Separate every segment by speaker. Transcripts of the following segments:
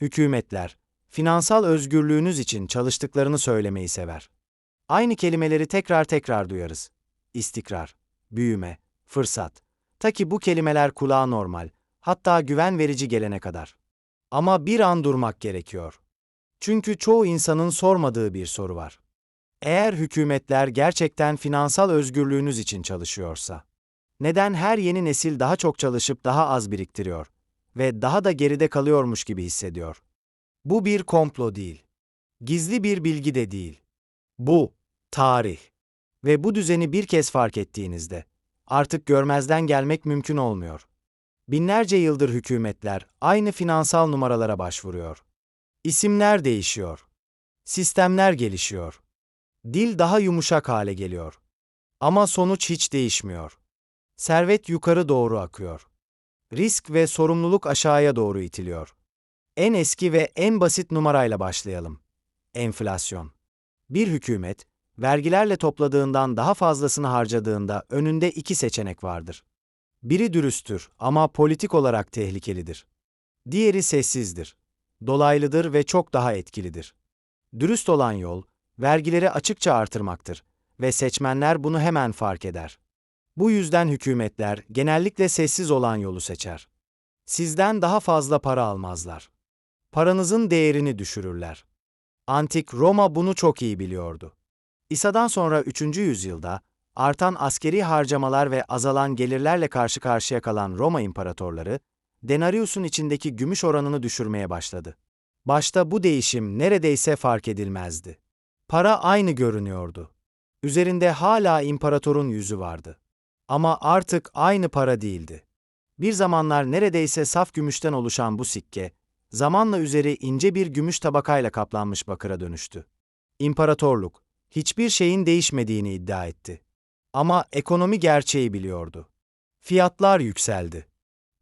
Speaker 1: Hükümetler, finansal özgürlüğünüz için çalıştıklarını söylemeyi sever. Aynı kelimeleri tekrar tekrar duyarız. İstikrar, büyüme, fırsat. Ta ki bu kelimeler kulağa normal, hatta güven verici gelene kadar. Ama bir an durmak gerekiyor. Çünkü çoğu insanın sormadığı bir soru var. Eğer hükümetler gerçekten finansal özgürlüğünüz için çalışıyorsa, neden her yeni nesil daha çok çalışıp daha az biriktiriyor ve daha da geride kalıyormuş gibi hissediyor? Bu bir komplo değil. Gizli bir bilgi de değil. Bu, tarih. Ve bu düzeni bir kez fark ettiğinizde, artık görmezden gelmek mümkün olmuyor. Binlerce yıldır hükümetler aynı finansal numaralara başvuruyor. İsimler değişiyor. Sistemler gelişiyor. Dil daha yumuşak hale geliyor. Ama sonuç hiç değişmiyor. Servet yukarı doğru akıyor. Risk ve sorumluluk aşağıya doğru itiliyor. En eski ve en basit numarayla başlayalım. Enflasyon. Bir hükümet, vergilerle topladığından daha fazlasını harcadığında önünde iki seçenek vardır. Biri dürüsttür ama politik olarak tehlikelidir. Diğeri sessizdir. Dolaylıdır ve çok daha etkilidir. Dürüst olan yol, vergileri açıkça artırmaktır ve seçmenler bunu hemen fark eder. Bu yüzden hükümetler genellikle sessiz olan yolu seçer. Sizden daha fazla para almazlar. Paranızın değerini düşürürler. Antik Roma bunu çok iyi biliyordu. İsa'dan sonra 3. yüzyılda artan askeri harcamalar ve azalan gelirlerle karşı karşıya kalan Roma imparatorları, denarius'un içindeki gümüş oranını düşürmeye başladı. Başta bu değişim neredeyse fark edilmezdi. Para aynı görünüyordu. Üzerinde hala imparatorun yüzü vardı. Ama artık aynı para değildi. Bir zamanlar neredeyse saf gümüşten oluşan bu sikke, zamanla üzeri ince bir gümüş tabakayla kaplanmış bakıra dönüştü. İmparatorluk, hiçbir şeyin değişmediğini iddia etti. Ama ekonomi gerçeği biliyordu. Fiyatlar yükseldi.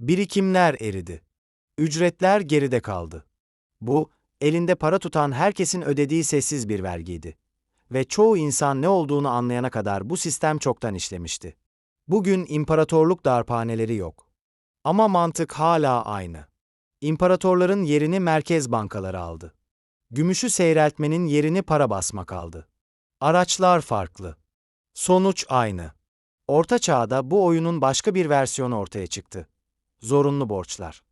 Speaker 1: Birikimler eridi. Ücretler geride kaldı. Bu, elinde para tutan herkesin ödediği sessiz bir vergiydi. Ve çoğu insan ne olduğunu anlayana kadar bu sistem çoktan işlemişti. Bugün imparatorluk darphaneleri yok. Ama mantık hala aynı. İmparatorların yerini merkez bankaları aldı. Gümüşü seyreltmenin yerini para basmak aldı. Araçlar farklı. Sonuç aynı. Orta Çağ'da bu oyunun başka bir versiyonu ortaya çıktı. Zorunlu borçlar.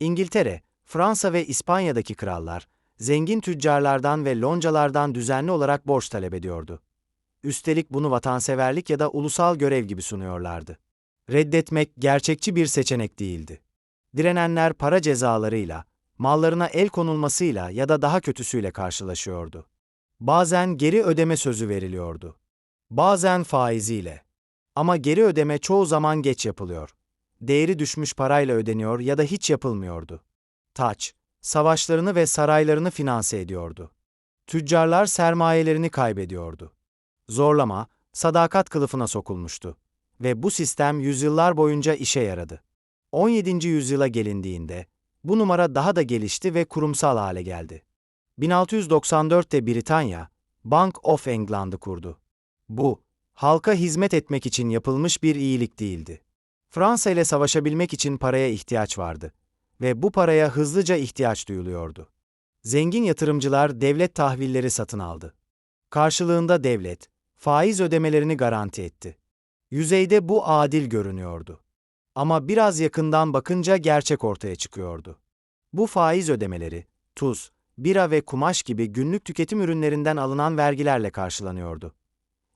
Speaker 1: İngiltere, Fransa ve İspanya'daki krallar, zengin tüccarlardan ve loncalardan düzenli olarak borç talep ediyordu. Üstelik bunu vatanseverlik ya da ulusal görev gibi sunuyorlardı. Reddetmek gerçekçi bir seçenek değildi. Direnenler para cezalarıyla, mallarına el konulmasıyla ya da daha kötüsüyle karşılaşıyordu. Bazen geri ödeme sözü veriliyordu. Bazen faiziyle. Ama geri ödeme çoğu zaman geç yapılıyor. Değeri düşmüş parayla ödeniyor ya da hiç yapılmıyordu. Taç, savaşlarını ve saraylarını finanse ediyordu. Tüccarlar sermayelerini kaybediyordu. Zorlama, sadakat kılıfına sokulmuştu. Ve bu sistem yüzyıllar boyunca işe yaradı. 17. yüzyıla gelindiğinde, bu numara daha da gelişti ve kurumsal hale geldi. 1694'te Britanya, Bank of England'ı kurdu. Bu, halka hizmet etmek için yapılmış bir iyilik değildi. Fransa ile savaşabilmek için paraya ihtiyaç vardı ve bu paraya hızlıca ihtiyaç duyuluyordu. Zengin yatırımcılar devlet tahvilleri satın aldı. Karşılığında devlet, faiz ödemelerini garanti etti. Yüzeyde bu adil görünüyordu. Ama biraz yakından bakınca gerçek ortaya çıkıyordu. Bu faiz ödemeleri, tuz, bira ve kumaş gibi günlük tüketim ürünlerinden alınan vergilerle karşılanıyordu.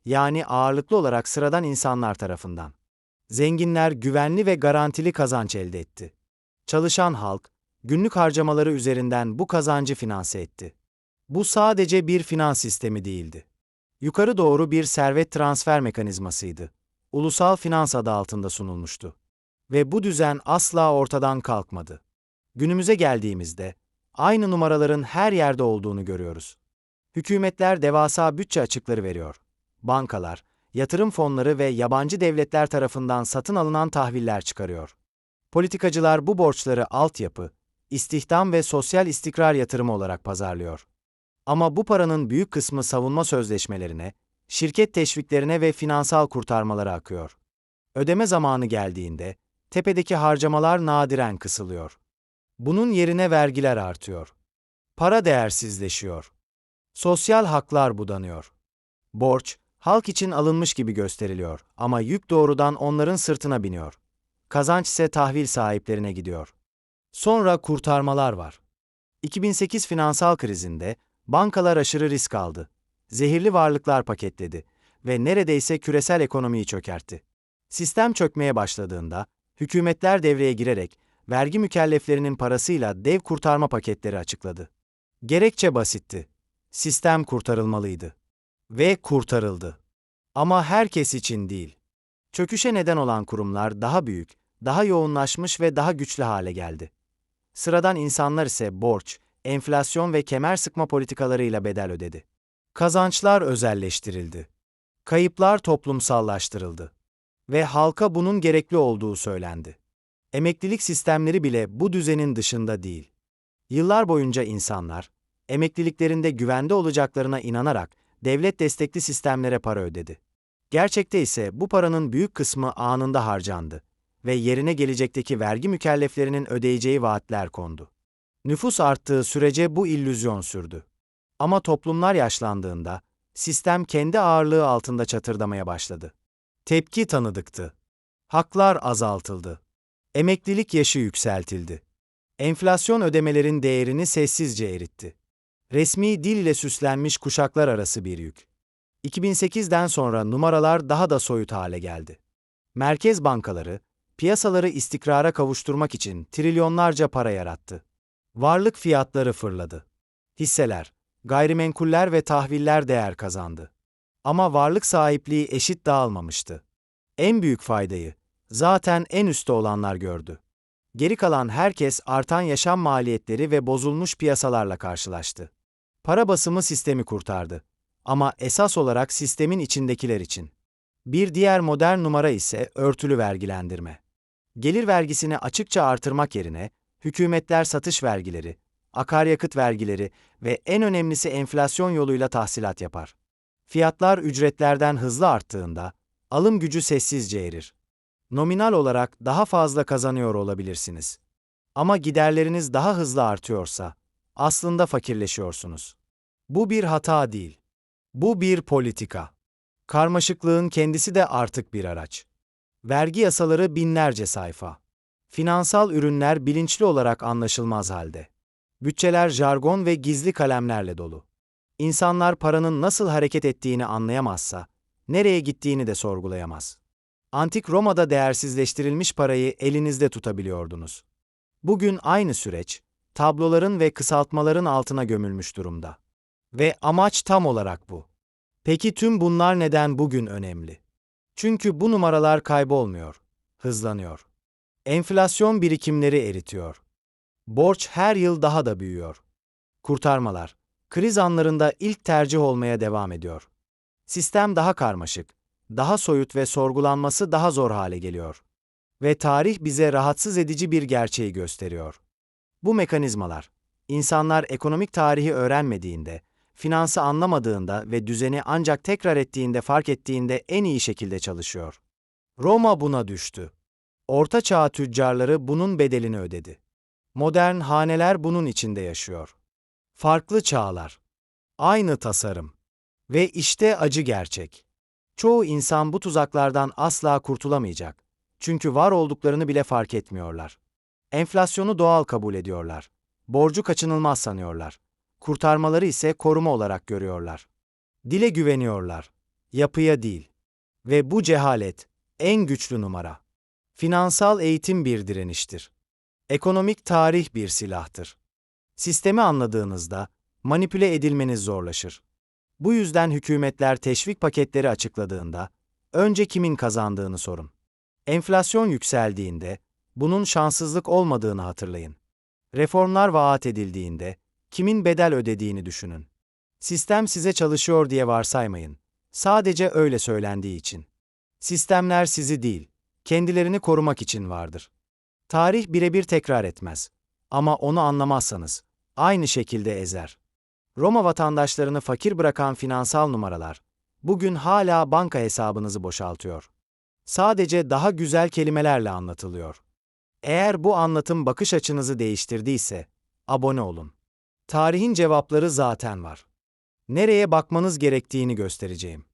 Speaker 1: Yani ağırlıklı olarak sıradan insanlar tarafından. Zenginler güvenli ve garantili kazanç elde etti. Çalışan halk, günlük harcamaları üzerinden bu kazancı finanse etti. Bu sadece bir finans sistemi değildi. Yukarı doğru bir servet transfer mekanizmasıydı. Ulusal finans adı altında sunulmuştu. Ve bu düzen asla ortadan kalkmadı. Günümüze geldiğimizde, aynı numaraların her yerde olduğunu görüyoruz. Hükümetler devasa bütçe açıkları veriyor. Bankalar, yatırım fonları ve yabancı devletler tarafından satın alınan tahviller çıkarıyor. Politikacılar bu borçları altyapı, istihdam ve sosyal istikrar yatırımı olarak pazarlıyor. Ama bu paranın büyük kısmı savunma sözleşmelerine, şirket teşviklerine ve finansal kurtarmalara akıyor. Ödeme zamanı geldiğinde, tepedeki harcamalar nadiren kısılıyor. Bunun yerine vergiler artıyor. Para değersizleşiyor. Sosyal haklar budanıyor. Borç, halk için alınmış gibi gösteriliyor ama yük doğrudan onların sırtına biniyor. Kazanç ise tahvil sahiplerine gidiyor. Sonra kurtarmalar var. 2008 finansal krizinde bankalar aşırı risk aldı. Zehirli varlıklar paketledi ve neredeyse küresel ekonomiyi çökertti. Sistem çökmeye başladığında hükümetler devreye girerek vergi mükelleflerinin parasıyla dev kurtarma paketleri açıkladı. Gerekçe basitti. Sistem kurtarılmalıydı. Ve kurtarıldı. Ama herkes için değil. Çöküşe neden olan kurumlar daha büyük, daha yoğunlaşmış ve daha güçlü hale geldi. Sıradan insanlar ise borç, enflasyon ve kemer sıkma politikalarıyla bedel ödedi. Kazançlar özelleştirildi. Kayıplar toplumsallaştırıldı. Ve halka bunun gerekli olduğu söylendi. Emeklilik sistemleri bile bu düzenin dışında değil. Yıllar boyunca insanlar, emekliliklerinde güvende olacaklarına inanarak devlet destekli sistemlere para ödedi. Gerçekte ise bu paranın büyük kısmı anında harcandı ve yerine gelecekteki vergi mükelleflerinin ödeyeceği vaatler kondu. Nüfus arttığı sürece bu illüzyon sürdü. Ama toplumlar yaşlandığında sistem kendi ağırlığı altında çatırdamaya başladı. Tepki tanıdıktı. Haklar azaltıldı. Emeklilik yaşı yükseltildi. Enflasyon ödemelerin değerini sessizce eritti. Resmi dil ile süslenmiş kuşaklar arası bir yük. 2008'den sonra numaralar daha da soyut hale geldi. Merkez bankaları, piyasaları istikrara kavuşturmak için trilyonlarca para yarattı. Varlık fiyatları fırladı. Hisseler, gayrimenkuller ve tahviller değer kazandı. Ama varlık sahipliği eşit dağılmamıştı. En büyük faydayı zaten en üstte olanlar gördü. Geri kalan herkes artan yaşam maliyetleri ve bozulmuş piyasalarla karşılaştı. Para basımı sistemi kurtardı. Ama esas olarak sistemin içindekiler için. Bir diğer modern numara ise örtülü vergilendirme. Gelir vergisini açıkça artırmak yerine hükümetler satış vergileri, akaryakıt vergileri ve en önemlisi enflasyon yoluyla tahsilat yapar. Fiyatlar ücretlerden hızlı arttığında alım gücü sessizce erir. Nominal olarak daha fazla kazanıyor olabilirsiniz. Ama giderleriniz daha hızlı artıyorsa aslında fakirleşiyorsunuz. Bu bir hata değil. Bu bir politika. Karmaşıklığın kendisi de artık bir araç. Vergi yasaları binlerce sayfa. Finansal ürünler bilinçli olarak anlaşılmaz halde. Bütçeler jargon ve gizli kalemlerle dolu. İnsanlar paranın nasıl hareket ettiğini anlayamazsa, nereye gittiğini de sorgulayamaz. Antik Roma'da değersizleştirilmiş parayı elinizde tutabiliyordunuz. Bugün aynı süreç, tabloların ve kısaltmaların altına gömülmüş durumda. Ve amaç tam olarak bu. Peki tüm bunlar neden bugün önemli? Çünkü bu numaralar kaybolmuyor, hızlanıyor. Enflasyon birikimleri eritiyor. Borç her yıl daha da büyüyor. Kurtarmalar, kriz anlarında ilk tercih olmaya devam ediyor. Sistem daha karmaşık, daha soyut ve sorgulanması daha zor hale geliyor. Ve tarih bize rahatsız edici bir gerçeği gösteriyor. Bu mekanizmalar, insanlar ekonomik tarihi öğrenmediğinde, finansı anlamadığında ve düzeni ancak tekrar ettiğinde fark ettiğinde en iyi şekilde çalışıyor. Roma buna düştü. Orta Çağ tüccarları bunun bedelini ödedi. Modern haneler bunun içinde yaşıyor. Farklı çağlar. Aynı tasarım. Ve işte acı gerçek. Çoğu insan bu tuzaklardan asla kurtulamayacak. Çünkü var olduklarını bile fark etmiyorlar. Enflasyonu doğal kabul ediyorlar. Borcu kaçınılmaz sanıyorlar. Kurtarmaları ise koruma olarak görüyorlar. Dile güveniyorlar. Yapıya değil. Ve bu cehalet en güçlü numara. Finansal eğitim bir direniştir. Ekonomik tarih bir silahtır. Sistemi anladığınızda manipüle edilmeniz zorlaşır. Bu yüzden hükümetler teşvik paketleri açıkladığında önce kimin kazandığını sorun. Enflasyon yükseldiğinde bunun şanssızlık olmadığını hatırlayın. Reformlar vaat edildiğinde kimin bedel ödediğini düşünün. Sistem size çalışıyor diye varsaymayın. Sadece öyle söylendiği için. Sistemler sizi değil, kendilerini korumak için vardır. Tarih birebir tekrar etmez. Ama onu anlamazsanız, aynı şekilde ezer. Roma vatandaşlarını fakir bırakan finansal numaralar, bugün hala banka hesabınızı boşaltıyor. Sadece daha güzel kelimelerle anlatılıyor. Eğer bu anlatım bakış açınızı değiştirdiyse, abone olun. Tarihin cevapları zaten var. Nereye bakmanız gerektiğini göstereceğim.